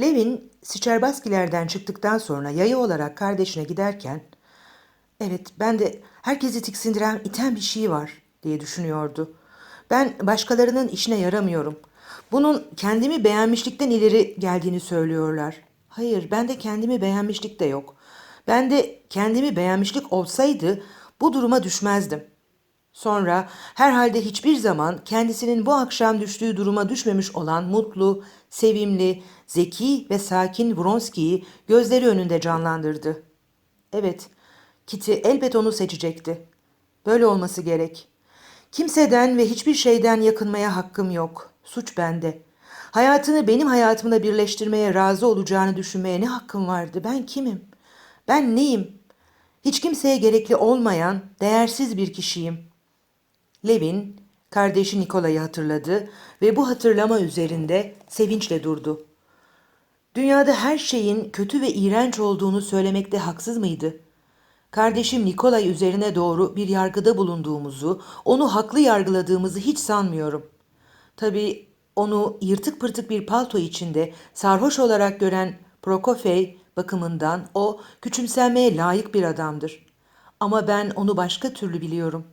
Levin, Siçerbaskilerden çıktıktan sonra yayı olarak kardeşine giderken, evet ben de herkesi tiksindiren iten bir şey var diye düşünüyordu. Ben başkalarının işine yaramıyorum. Bunun kendimi beğenmişlikten ileri geldiğini söylüyorlar. Hayır, ben de kendimi beğenmişlik de yok. Ben de kendimi beğenmişlik olsaydı bu duruma düşmezdim. Sonra herhalde hiçbir zaman kendisinin bu akşam düştüğü duruma düşmemiş olan mutlu, sevimli, zeki ve sakin Vronski'yi gözleri önünde canlandırdı. Evet, Kitty elbet onu seçecekti. Böyle olması gerek. Kimseden ve hiçbir şeyden yakınmaya hakkım yok. Suç bende. Hayatını benim hayatımla birleştirmeye razı olacağını düşünmeye ne hakkım vardı? Ben kimim? Ben neyim? Hiç kimseye gerekli olmayan, değersiz bir kişiyim. Levin, kardeşi Nikola'yı hatırladı ve bu hatırlama üzerinde sevinçle durdu. Dünyada her şeyin kötü ve iğrenç olduğunu söylemekte haksız mıydı? Kardeşim Nikolay üzerine doğru bir yargıda bulunduğumuzu, onu haklı yargıladığımızı hiç sanmıyorum. Tabii onu yırtık pırtık bir palto içinde sarhoş olarak gören Prokofey bakımından o küçümsenmeye layık bir adamdır. Ama ben onu başka türlü biliyorum.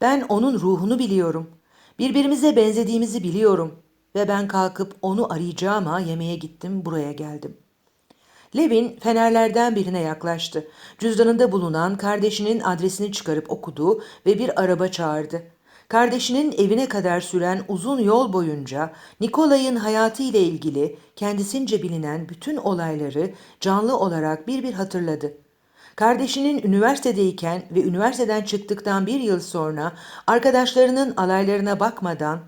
Ben onun ruhunu biliyorum. Birbirimize benzediğimizi biliyorum. Ve ben kalkıp onu arayacağıma yemeğe gittim, buraya geldim. Levin fenerlerden birine yaklaştı. Cüzdanında bulunan kardeşinin adresini çıkarıp okudu ve bir araba çağırdı. Kardeşinin evine kadar süren uzun yol boyunca Nikolay'ın hayatı ile ilgili kendisince bilinen bütün olayları canlı olarak bir bir hatırladı. Kardeşinin üniversitedeyken ve üniversiteden çıktıktan bir yıl sonra arkadaşlarının alaylarına bakmadan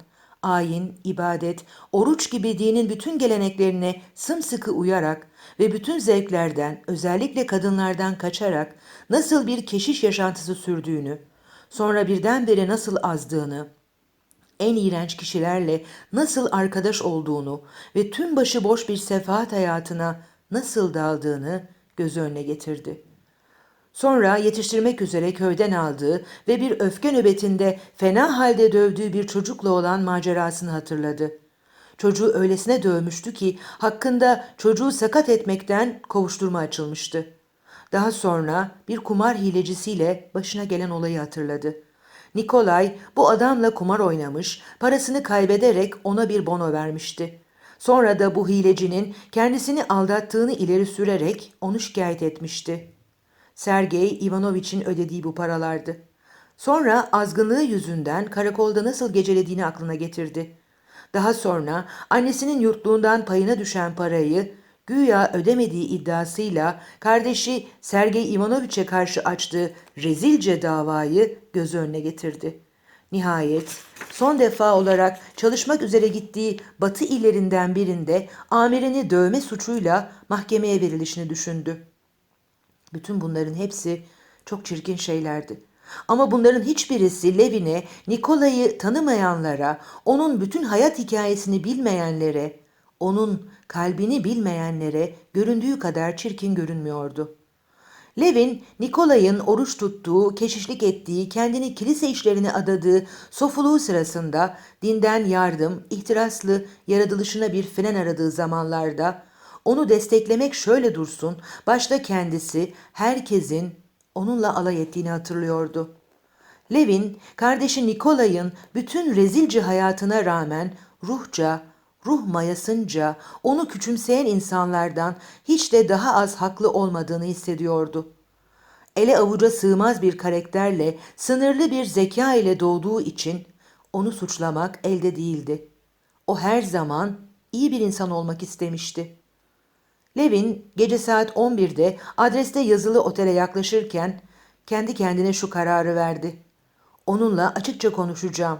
ayin, ibadet, oruç gibi dinin bütün geleneklerine sımsıkı uyarak ve bütün zevklerden, özellikle kadınlardan kaçarak nasıl bir keşiş yaşantısı sürdüğünü, sonra birdenbire nasıl azdığını, en iğrenç kişilerle nasıl arkadaş olduğunu ve tüm başıboş bir sefahat hayatına nasıl daldığını göz önüne getirdi. Sonra yetiştirmek üzere köyden aldığı ve bir öfke nöbetinde fena halde dövdüğü bir çocukla olan macerasını hatırladı. Çocuğu öylesine dövmüştü ki hakkında çocuğu sakat etmekten kovuşturma açılmıştı. Daha sonra bir kumar hilecisiyle başına gelen olayı hatırladı. Nikolay bu adamla kumar oynamış, parasını kaybederek ona bir bono vermişti. Sonra da bu hilecinin kendisini aldattığını ileri sürerek onu şikayet etmişti. Sergey Ivanoviç'in ödediği bu paralardı. Sonra azgınlığı yüzünden karakolda nasıl gecelediğini aklına getirdi. Daha sonra annesinin yurtluğundan payına düşen parayı güya ödemediği iddiasıyla kardeşi Sergey Ivanoviç'e karşı açtığı rezilce davayı göz önüne getirdi. Nihayet son defa olarak çalışmak üzere gittiği batı illerinden birinde amirini dövme suçuyla mahkemeye verilişini düşündü. Bütün bunların hepsi çok çirkin şeylerdi. Ama bunların hiçbirisi Levin'e, Nikolay'ı tanımayanlara, onun bütün hayat hikayesini bilmeyenlere, onun kalbini bilmeyenlere göründüğü kadar çirkin görünmüyordu. Levin, Nikolay'ın oruç tuttuğu, keşişlik ettiği, kendini kilise işlerine adadığı sofuluğu sırasında dinden yardım, ihtiraslı yaratılışına bir fren aradığı zamanlarda onu desteklemek şöyle dursun, başta kendisi herkesin onunla alay ettiğini hatırlıyordu. Levin, kardeşi Nikolay'ın bütün rezilce hayatına rağmen ruhça, ruh mayasınca onu küçümseyen insanlardan hiç de daha az haklı olmadığını hissediyordu. Ele avuca sığmaz bir karakterle, sınırlı bir zeka ile doğduğu için onu suçlamak elde değildi. O her zaman iyi bir insan olmak istemişti. Levin gece saat 11'de adreste yazılı otele yaklaşırken kendi kendine şu kararı verdi. Onunla açıkça konuşacağım.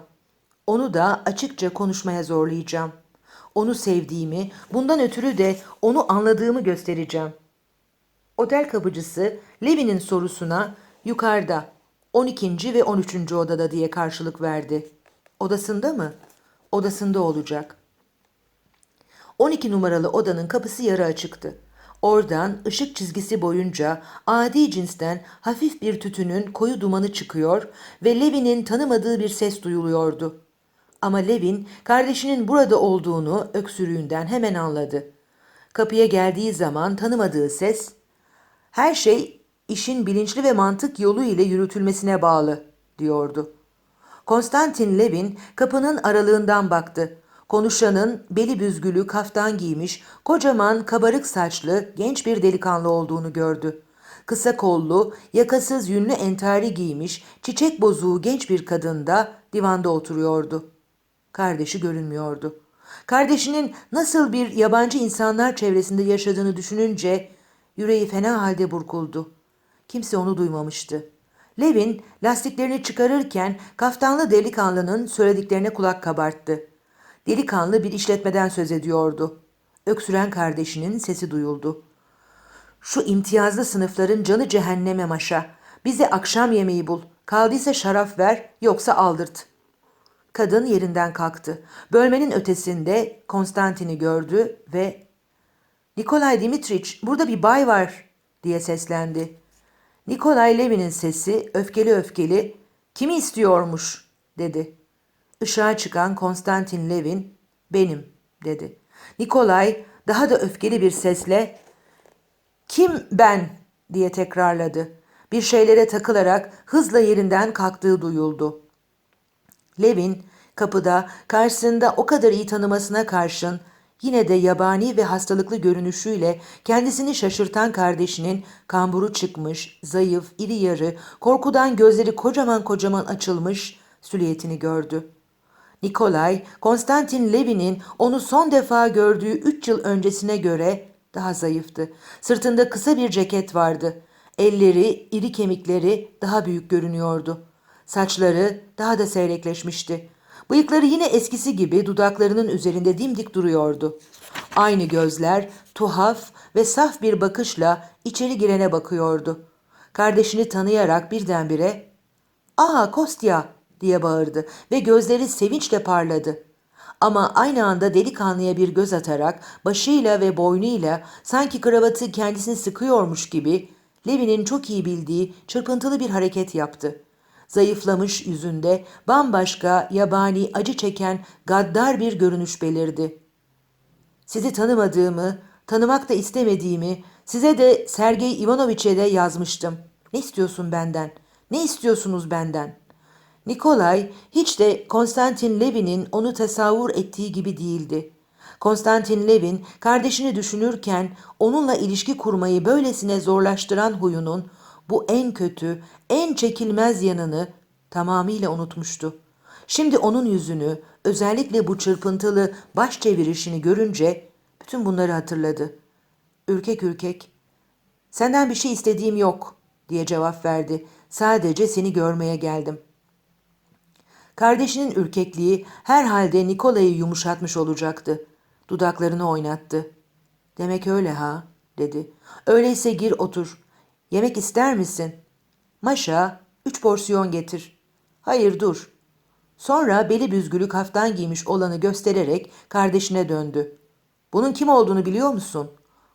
Onu da açıkça konuşmaya zorlayacağım. Onu sevdiğimi, bundan ötürü de onu anladığımı göstereceğim. Otel kapıcısı Levin'in sorusuna yukarıda 12. ve 13. odada diye karşılık verdi. Odasında mı? Odasında olacak. 12 numaralı odanın kapısı yarı açıktı. Oradan ışık çizgisi boyunca adi cinsten hafif bir tütünün koyu dumanı çıkıyor ve Levin'in tanımadığı bir ses duyuluyordu. Ama Levin kardeşinin burada olduğunu öksürüğünden hemen anladı. Kapıya geldiği zaman tanımadığı ses, her şey işin bilinçli ve mantık yolu ile yürütülmesine bağlı, diyordu. Konstantin Levin kapının aralığından baktı. Konuşanın beli büzgülü kaftan giymiş, kocaman kabarık saçlı genç bir delikanlı olduğunu gördü. Kısa kollu, yakasız yünlü entari giymiş, çiçek bozuğu genç bir kadın da divanda oturuyordu. Kardeşi görünmüyordu. Kardeşinin nasıl bir yabancı insanlar çevresinde yaşadığını düşününce yüreği fena halde burkuldu. Kimse onu duymamıştı. Levin lastiklerini çıkarırken kaftanlı delikanlının söylediklerine kulak kabarttı. Delikanlı bir işletmeden söz ediyordu. Öksüren kardeşinin sesi duyuldu. Şu imtiyazlı sınıfların canı cehenneme maşa. Bize akşam yemeği bul. Kaldıysa şaraf ver, yoksa aldırt. Kadın yerinden kalktı. Bölmenin ötesinde Konstantin'i gördü ve Nikolay Dimitriç burada bir bay var diye seslendi. Nikolay Levin'in sesi öfkeli öfkeli kimi istiyormuş dedi. Işığa çıkan Konstantin Levin benim dedi. Nikolay daha da öfkeli bir sesle kim ben diye tekrarladı. Bir şeylere takılarak hızla yerinden kalktığı duyuldu. Levin kapıda karşısında o kadar iyi tanımasına karşın yine de yabani ve hastalıklı görünüşüyle kendisini şaşırtan kardeşinin kamburu çıkmış, zayıf, iri yarı, korkudan gözleri kocaman kocaman açılmış süliyetini gördü. Nikolay, Konstantin Levin'in onu son defa gördüğü üç yıl öncesine göre daha zayıftı. Sırtında kısa bir ceket vardı. Elleri, iri kemikleri daha büyük görünüyordu. Saçları daha da seyrekleşmişti. Bıyıkları yine eskisi gibi dudaklarının üzerinde dimdik duruyordu. Aynı gözler tuhaf ve saf bir bakışla içeri girene bakıyordu. Kardeşini tanıyarak birdenbire ''Aa Kostya!'' Diye bağırdı ve gözleri sevinçle parladı. Ama aynı anda delikanlıya bir göz atarak başıyla ve boynuyla sanki kravatı kendisini sıkıyormuş gibi Levi'nin çok iyi bildiği çırpıntılı bir hareket yaptı. Zayıflamış yüzünde bambaşka, yabani, acı çeken, gaddar bir görünüş belirdi. Sizi tanımadığımı, tanımak da istemediğimi, size de Sergey Ivanoviç'e de yazmıştım. Ne istiyorsun benden? Ne istiyorsunuz benden? Nikolay hiç de Konstantin Levin'in onu tasavvur ettiği gibi değildi. Konstantin Levin kardeşini düşünürken onunla ilişki kurmayı böylesine zorlaştıran huyunun bu en kötü, en çekilmez yanını tamamıyla unutmuştu. Şimdi onun yüzünü, özellikle bu çırpıntılı baş çevirişini görünce bütün bunları hatırladı. Ürkek ürkek, senden bir şey istediğim yok diye cevap verdi. Sadece seni görmeye geldim. Kardeşinin ürkekliği herhalde Nikolay'ı yumuşatmış olacaktı. Dudaklarını oynattı. Demek öyle ha, dedi. Öyleyse gir otur. Yemek ister misin? Maşa, üç porsiyon getir. Hayır dur. Sonra beli büzgülü kaftan giymiş olanı göstererek kardeşine döndü. Bunun kim olduğunu biliyor musun?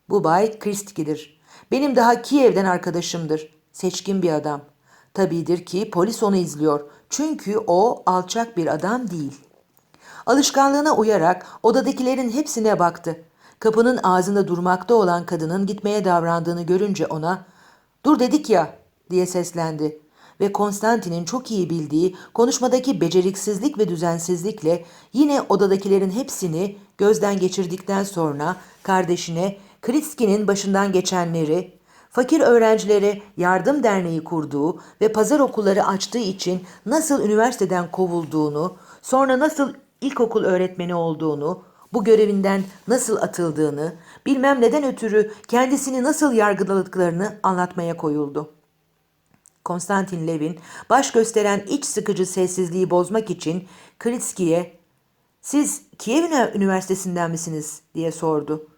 Bu Bay Kristki'dir. Benim daha Kiev'den arkadaşımdır. Seçkin bir adam. Tabidir ki polis onu izliyor. Çünkü o alçak bir adam değil. Alışkanlığına uyarak odadakilerin hepsine baktı. Kapının ağzında durmakta olan kadının gitmeye davrandığını görünce ona ''Dur dedik ya'' diye seslendi ve Konstantin'in çok iyi bildiği konuşmadaki beceriksizlik ve düzensizlikle yine odadakilerin hepsini gözden geçirdikten sonra kardeşine Kritski'nin başından geçenleri, fakir öğrencilere yardım derneği kurduğu ve pazar okulları açtığı için nasıl üniversiteden kovulduğunu, sonra nasıl ilkokul öğretmeni olduğunu, bu görevinden nasıl atıldığını, bilmem neden ötürü kendisini nasıl yargıladıklarını anlatmaya koyuldu. Konstantin Levin baş gösteren iç sıkıcı sessizliği bozmak için Kritski'ye ''Siz Kiev Üniversitesi'nden misiniz?'' diye sordu.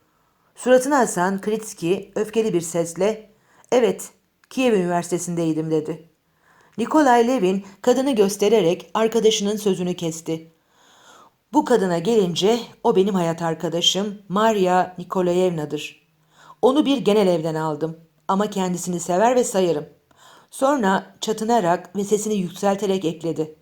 Suratını asan Kritski öfkeli bir sesle ''Evet, Kiev Üniversitesi'ndeydim.'' dedi. Nikolay Levin kadını göstererek arkadaşının sözünü kesti. Bu kadına gelince o benim hayat arkadaşım Maria Nikolayevna'dır. Onu bir genel evden aldım ama kendisini sever ve sayarım. Sonra çatınarak ve sesini yükselterek ekledi.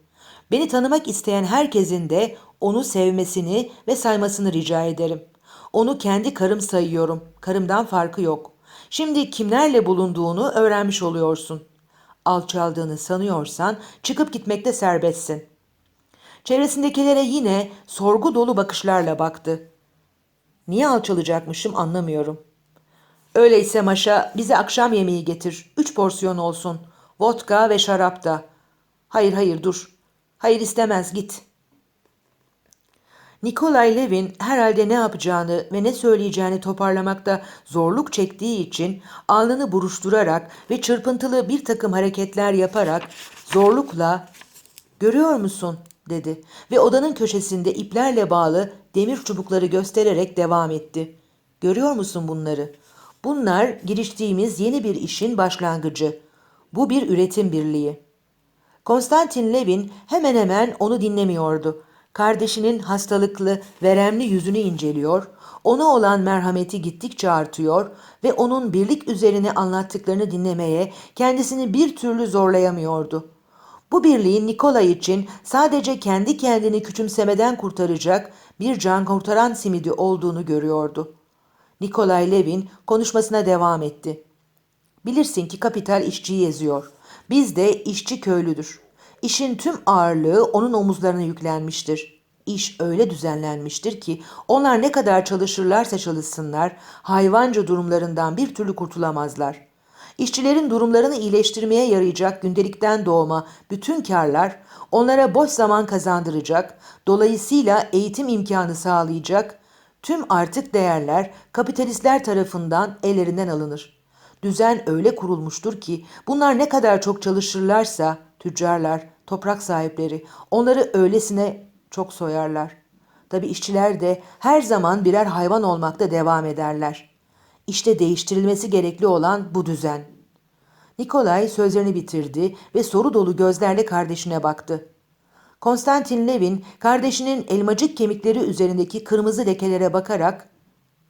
Beni tanımak isteyen herkesin de onu sevmesini ve saymasını rica ederim. Onu kendi karım sayıyorum. Karımdan farkı yok. Şimdi kimlerle bulunduğunu öğrenmiş oluyorsun. Alçaldığını sanıyorsan çıkıp gitmekte serbestsin. Çevresindekilere yine sorgu dolu bakışlarla baktı. Niye alçalacakmışım anlamıyorum. Öyleyse Maşa bize akşam yemeği getir. Üç porsiyon olsun. Vodka ve şarap da. Hayır hayır dur. Hayır istemez git. Nikolay Levin herhalde ne yapacağını ve ne söyleyeceğini toparlamakta zorluk çektiği için alnını buruşturarak ve çırpıntılı bir takım hareketler yaparak zorlukla ''Görüyor musun?'' dedi ve odanın köşesinde iplerle bağlı demir çubukları göstererek devam etti. ''Görüyor musun bunları? Bunlar giriştiğimiz yeni bir işin başlangıcı. Bu bir üretim birliği.'' Konstantin Levin hemen hemen onu dinlemiyordu. Kardeşinin hastalıklı, veremli yüzünü inceliyor, ona olan merhameti gittikçe artıyor ve onun birlik üzerine anlattıklarını dinlemeye kendisini bir türlü zorlayamıyordu. Bu birliğin Nikolay için sadece kendi kendini küçümsemeden kurtaracak bir can kurtaran simidi olduğunu görüyordu. Nikolay Levin konuşmasına devam etti. Bilirsin ki kapital işçiyi eziyor. Biz de işçi köylüdür. İşin tüm ağırlığı onun omuzlarına yüklenmiştir. İş öyle düzenlenmiştir ki onlar ne kadar çalışırlarsa çalışsınlar hayvanca durumlarından bir türlü kurtulamazlar. İşçilerin durumlarını iyileştirmeye yarayacak gündelikten doğma bütün karlar onlara boş zaman kazandıracak, dolayısıyla eğitim imkanı sağlayacak tüm artık değerler kapitalistler tarafından ellerinden alınır. Düzen öyle kurulmuştur ki bunlar ne kadar çok çalışırlarsa tüccarlar, toprak sahipleri onları öylesine çok soyarlar. Tabi işçiler de her zaman birer hayvan olmakta devam ederler. İşte değiştirilmesi gerekli olan bu düzen. Nikolay sözlerini bitirdi ve soru dolu gözlerle kardeşine baktı. Konstantin Levin kardeşinin elmacık kemikleri üzerindeki kırmızı lekelere bakarak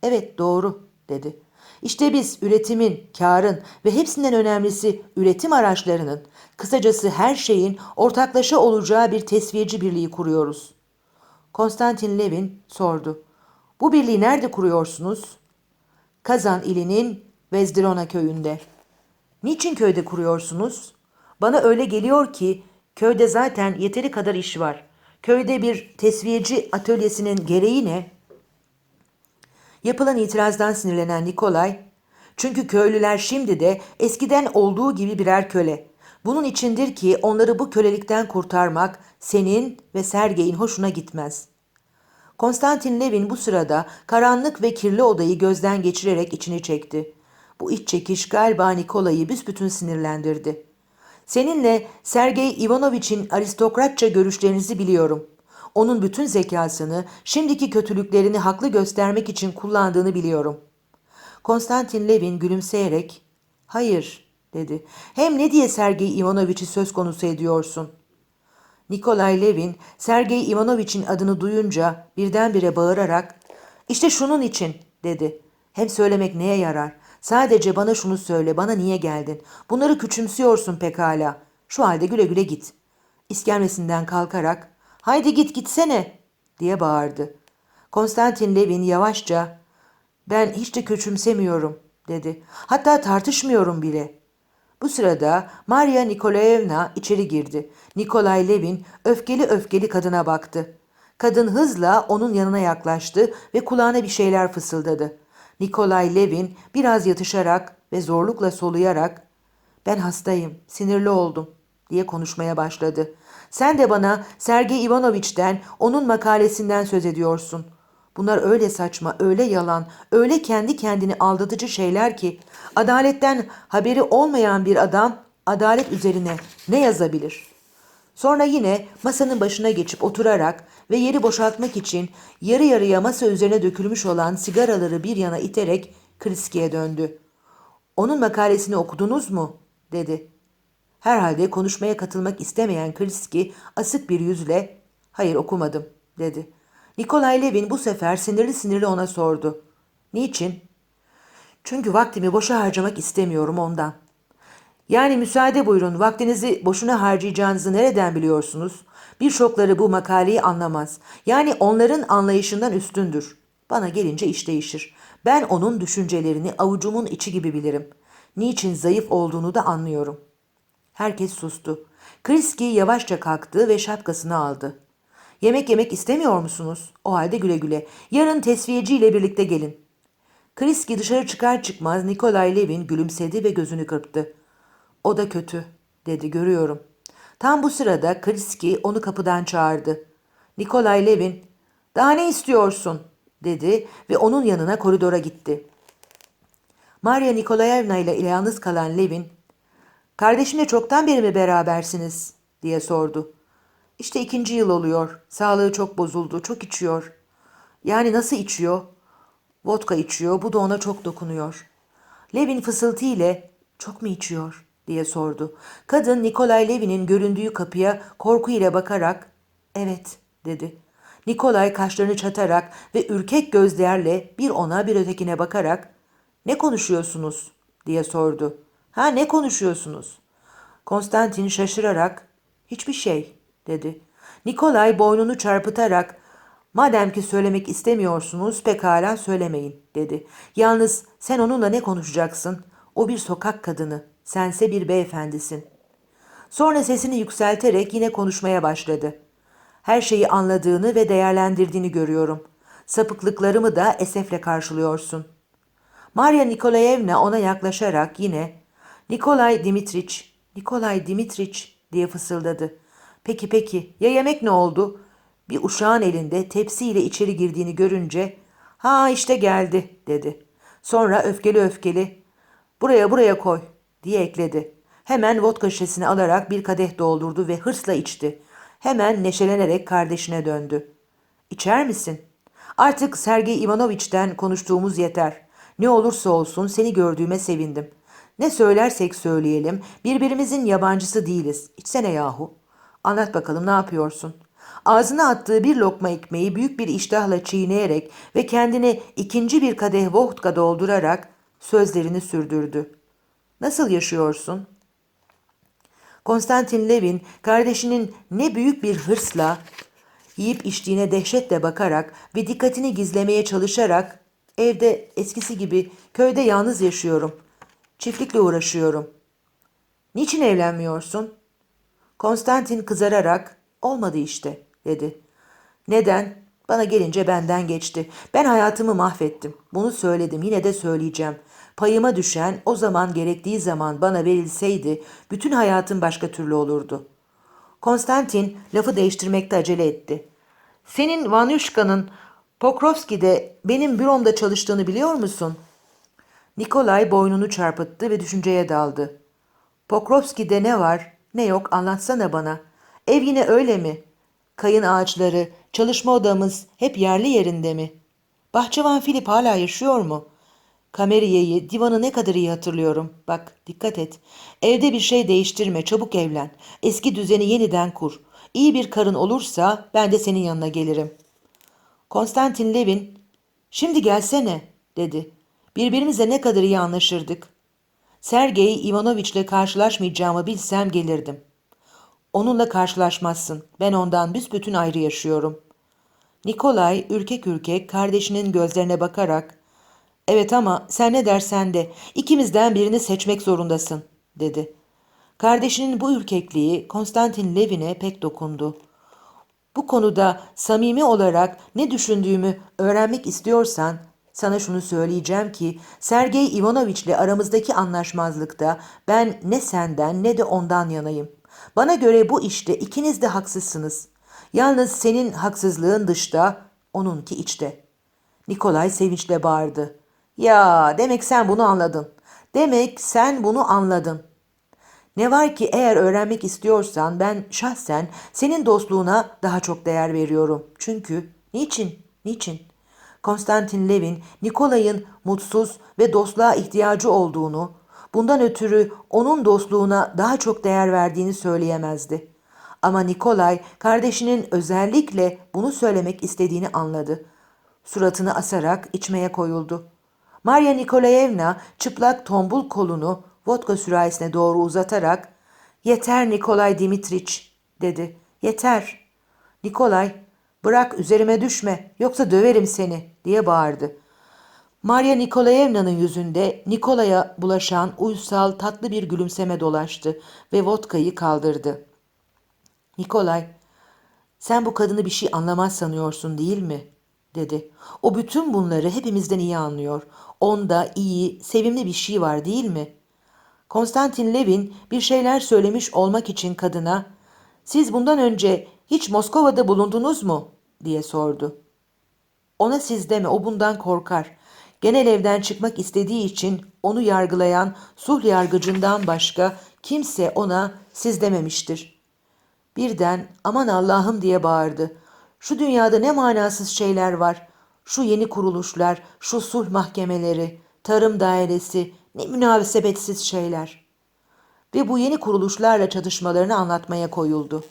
"Evet doğru." dedi. İşte biz üretimin, karın ve hepsinden önemlisi üretim araçlarının, kısacası her şeyin ortaklaşa olacağı bir tesviyeci birliği kuruyoruz. Konstantin Levin sordu. Bu birliği nerede kuruyorsunuz? Kazan ilinin Vezdirona köyünde. Niçin köyde kuruyorsunuz? Bana öyle geliyor ki köyde zaten yeteri kadar iş var. Köyde bir tesviyeci atölyesinin gereği ne? Yapılan itirazdan sinirlenen Nikolay, çünkü köylüler şimdi de eskiden olduğu gibi birer köle. Bunun içindir ki onları bu kölelikten kurtarmak senin ve Sergey'in hoşuna gitmez. Konstantin Levin bu sırada karanlık ve kirli odayı gözden geçirerek içini çekti. Bu iç çekiş galiba Nikolay'ı büsbütün sinirlendirdi. Seninle Sergey Ivanoviç'in aristokratça görüşlerinizi biliyorum. Onun bütün zekasını, şimdiki kötülüklerini haklı göstermek için kullandığını biliyorum. Konstantin Levin gülümseyerek, hayır dedi. Hem ne diye Sergey Ivanoviç'i söz konusu ediyorsun? Nikolay Levin, Sergey Ivanoviç'in adını duyunca birdenbire bağırarak, işte şunun için dedi. Hem söylemek neye yarar? Sadece bana şunu söyle, bana niye geldin? Bunları küçümsüyorsun pekala. Şu halde güle güle git. İskemlesinden kalkarak, haydi git gitsene diye bağırdı. Konstantin Levin yavaşça, ben hiç de küçümsemiyorum dedi. Hatta tartışmıyorum bile. Bu sırada Maria Nikolayevna içeri girdi. Nikolay Levin öfkeli öfkeli kadına baktı. Kadın hızla onun yanına yaklaştı ve kulağına bir şeyler fısıldadı. Nikolay Levin biraz yatışarak ve zorlukla soluyarak "Ben hastayım, sinirli oldum." diye konuşmaya başladı. "Sen de bana Sergey Ivanoviç'ten, onun makalesinden söz ediyorsun. Bunlar öyle saçma, öyle yalan, öyle kendi kendini aldatıcı şeyler ki adaletten haberi olmayan bir adam adalet üzerine ne yazabilir? Sonra yine masanın başına geçip oturarak ve yeri boşaltmak için yarı yarıya masa üzerine dökülmüş olan sigaraları bir yana iterek Kriski'ye döndü. Onun makalesini okudunuz mu? dedi. Herhalde konuşmaya katılmak istemeyen Kriski asık bir yüzle hayır okumadım dedi. Nikolay Levin bu sefer sinirli sinirli ona sordu. Niçin? Çünkü vaktimi boşa harcamak istemiyorum ondan. Yani müsaade buyurun vaktinizi boşuna harcayacağınızı nereden biliyorsunuz? Birçokları bu makaleyi anlamaz. Yani onların anlayışından üstündür. Bana gelince iş değişir. Ben onun düşüncelerini avucumun içi gibi bilirim. Niçin zayıf olduğunu da anlıyorum. Herkes sustu. Kriski yavaşça kalktı ve şapkasını aldı. Yemek yemek istemiyor musunuz? O halde güle güle. Yarın tesviyeci ile birlikte gelin. Kriski dışarı çıkar çıkmaz Nikolay Levin gülümsedi ve gözünü kırptı. O da kötü, dedi görüyorum. Tam bu sırada Kriski onu kapıdan çağırdı. Nikolay Levin, daha ne istiyorsun? dedi ve onun yanına koridora gitti. Maria Nikolayevna ile yalnız kalan Levin, kardeşimle çoktan beri mi berabersiniz? diye sordu. İşte ikinci yıl oluyor. Sağlığı çok bozuldu, çok içiyor. Yani nasıl içiyor? Vodka içiyor, bu da ona çok dokunuyor. Levin fısıltı ile çok mu içiyor diye sordu. Kadın Nikolay Levin'in göründüğü kapıya korku ile bakarak evet dedi. Nikolay kaşlarını çatarak ve ürkek gözlerle bir ona bir ötekine bakarak ne konuşuyorsunuz diye sordu. Ha ne konuşuyorsunuz? Konstantin şaşırarak hiçbir şey dedi. Nikolay boynunu çarpıtarak madem ki söylemek istemiyorsunuz pekala söylemeyin dedi. Yalnız sen onunla ne konuşacaksın? O bir sokak kadını, sense bir beyefendisin. Sonra sesini yükselterek yine konuşmaya başladı. Her şeyi anladığını ve değerlendirdiğini görüyorum. Sapıklıklarımı da esefle karşılıyorsun. Maria Nikolayevna ona yaklaşarak yine Nikolay Dimitriç, Nikolay Dimitriç diye fısıldadı. Peki peki ya yemek ne oldu? Bir uşağın elinde tepsiyle içeri girdiğini görünce ha işte geldi dedi. Sonra öfkeli öfkeli buraya buraya koy diye ekledi. Hemen vodka şişesini alarak bir kadeh doldurdu ve hırsla içti. Hemen neşelenerek kardeşine döndü. İçer misin? Artık Sergey Ivanoviç'ten konuştuğumuz yeter. Ne olursa olsun seni gördüğüme sevindim. Ne söylersek söyleyelim birbirimizin yabancısı değiliz. İçsene yahu. Anlat bakalım ne yapıyorsun? Ağzına attığı bir lokma ekmeği büyük bir iştahla çiğneyerek ve kendine ikinci bir kadeh vodka doldurarak sözlerini sürdürdü. Nasıl yaşıyorsun? Konstantin Levin kardeşinin ne büyük bir hırsla yiyip içtiğine dehşetle bakarak ve dikkatini gizlemeye çalışarak evde eskisi gibi köyde yalnız yaşıyorum. Çiftlikle uğraşıyorum. Niçin evlenmiyorsun? Konstantin kızararak olmadı işte dedi. Neden? Bana gelince benden geçti. Ben hayatımı mahvettim. Bunu söyledim yine de söyleyeceğim. Payıma düşen o zaman gerektiği zaman bana verilseydi bütün hayatım başka türlü olurdu. Konstantin lafı değiştirmekte acele etti. Senin Vanyushka'nın Pokrovski'de benim büromda çalıştığını biliyor musun? Nikolay boynunu çarpıttı ve düşünceye daldı. Pokrovski'de ne var ne yok anlatsana bana. Ev yine öyle mi? Kayın ağaçları, çalışma odamız hep yerli yerinde mi? Bahçıvan Filip hala yaşıyor mu? Kameriyeyi, divanı ne kadar iyi hatırlıyorum. Bak, dikkat et. Evde bir şey değiştirme, çabuk evlen. Eski düzeni yeniden kur. İyi bir karın olursa ben de senin yanına gelirim. Konstantin Levin, şimdi gelsene, dedi. Birbirimize ne kadar iyi anlaşırdık. Sergey Ivanoviç'le karşılaşmayacağımı bilsem gelirdim. Onunla karşılaşmazsın. Ben ondan büsbütün ayrı yaşıyorum. Nikolay ürkek ürkek kardeşinin gözlerine bakarak ''Evet ama sen ne dersen de ikimizden birini seçmek zorundasın.'' dedi. Kardeşinin bu ürkekliği Konstantin Levin'e pek dokundu. Bu konuda samimi olarak ne düşündüğümü öğrenmek istiyorsan sana şunu söyleyeceğim ki Sergey Ivanoviç'le aramızdaki anlaşmazlıkta ben ne senden ne de ondan yanayım. Bana göre bu işte ikiniz de haksızsınız. Yalnız senin haksızlığın dışta, onunki içte. Nikolay sevinçle bağırdı. Ya demek sen bunu anladın. Demek sen bunu anladın. Ne var ki eğer öğrenmek istiyorsan ben şahsen senin dostluğuna daha çok değer veriyorum. Çünkü niçin? Niçin? Konstantin Levin Nikolay'ın mutsuz ve dostluğa ihtiyacı olduğunu, bundan ötürü onun dostluğuna daha çok değer verdiğini söyleyemezdi. Ama Nikolay kardeşinin özellikle bunu söylemek istediğini anladı. Suratını asarak içmeye koyuldu. Maria Nikolayevna çıplak tombul kolunu vodka sürahisine doğru uzatarak ''Yeter Nikolay Dimitriç'' dedi. ''Yeter.'' Nikolay Bırak üzerime düşme yoksa döverim seni diye bağırdı. Maria Nikolayevna'nın yüzünde Nikola'ya bulaşan uysal tatlı bir gülümseme dolaştı ve vodkayı kaldırdı. Nikolay, sen bu kadını bir şey anlamaz sanıyorsun değil mi? dedi. O bütün bunları hepimizden iyi anlıyor. Onda iyi, sevimli bir şey var değil mi? Konstantin Levin bir şeyler söylemiş olmak için kadına, siz bundan önce hiç Moskova'da bulundunuz mu? diye sordu. Ona siz deme, o bundan korkar. Genel evden çıkmak istediği için onu yargılayan sulh yargıcından başka kimse ona siz dememiştir. Birden aman Allah'ım diye bağırdı. Şu dünyada ne manasız şeyler var. Şu yeni kuruluşlar, şu sulh mahkemeleri, tarım dairesi, ne münasebetsiz şeyler. Ve bu yeni kuruluşlarla çatışmalarını anlatmaya koyuldu.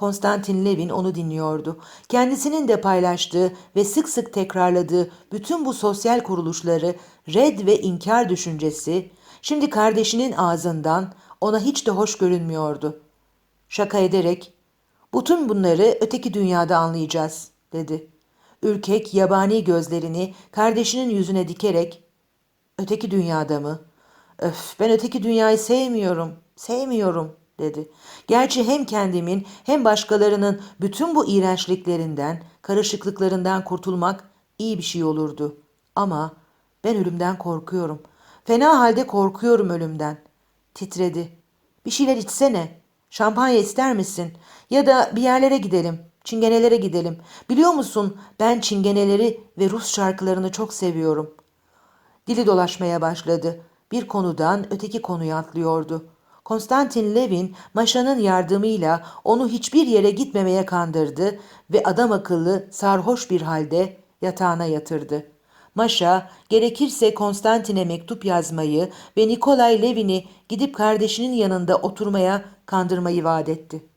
Konstantin Levin onu dinliyordu. Kendisinin de paylaştığı ve sık sık tekrarladığı bütün bu sosyal kuruluşları red ve inkar düşüncesi şimdi kardeşinin ağzından ona hiç de hoş görünmüyordu. Şaka ederek bütün bunları öteki dünyada anlayacağız dedi. Ürkek yabani gözlerini kardeşinin yüzüne dikerek öteki dünyada mı? Öf ben öteki dünyayı sevmiyorum, sevmiyorum dedi. Gerçi hem kendimin hem başkalarının bütün bu iğrençliklerinden, karışıklıklarından kurtulmak iyi bir şey olurdu. Ama ben ölümden korkuyorum. Fena halde korkuyorum ölümden. Titredi. Bir şeyler içsene. Şampanya ister misin? Ya da bir yerlere gidelim. Çingenelere gidelim. Biliyor musun ben çingeneleri ve Rus şarkılarını çok seviyorum. Dili dolaşmaya başladı. Bir konudan öteki konuya atlıyordu. Konstantin Levin Maşa'nın yardımıyla onu hiçbir yere gitmemeye kandırdı ve adam akıllı sarhoş bir halde yatağına yatırdı. Maşa gerekirse Konstantin'e mektup yazmayı ve Nikolay Levin'i gidip kardeşinin yanında oturmaya kandırmayı vaat etti.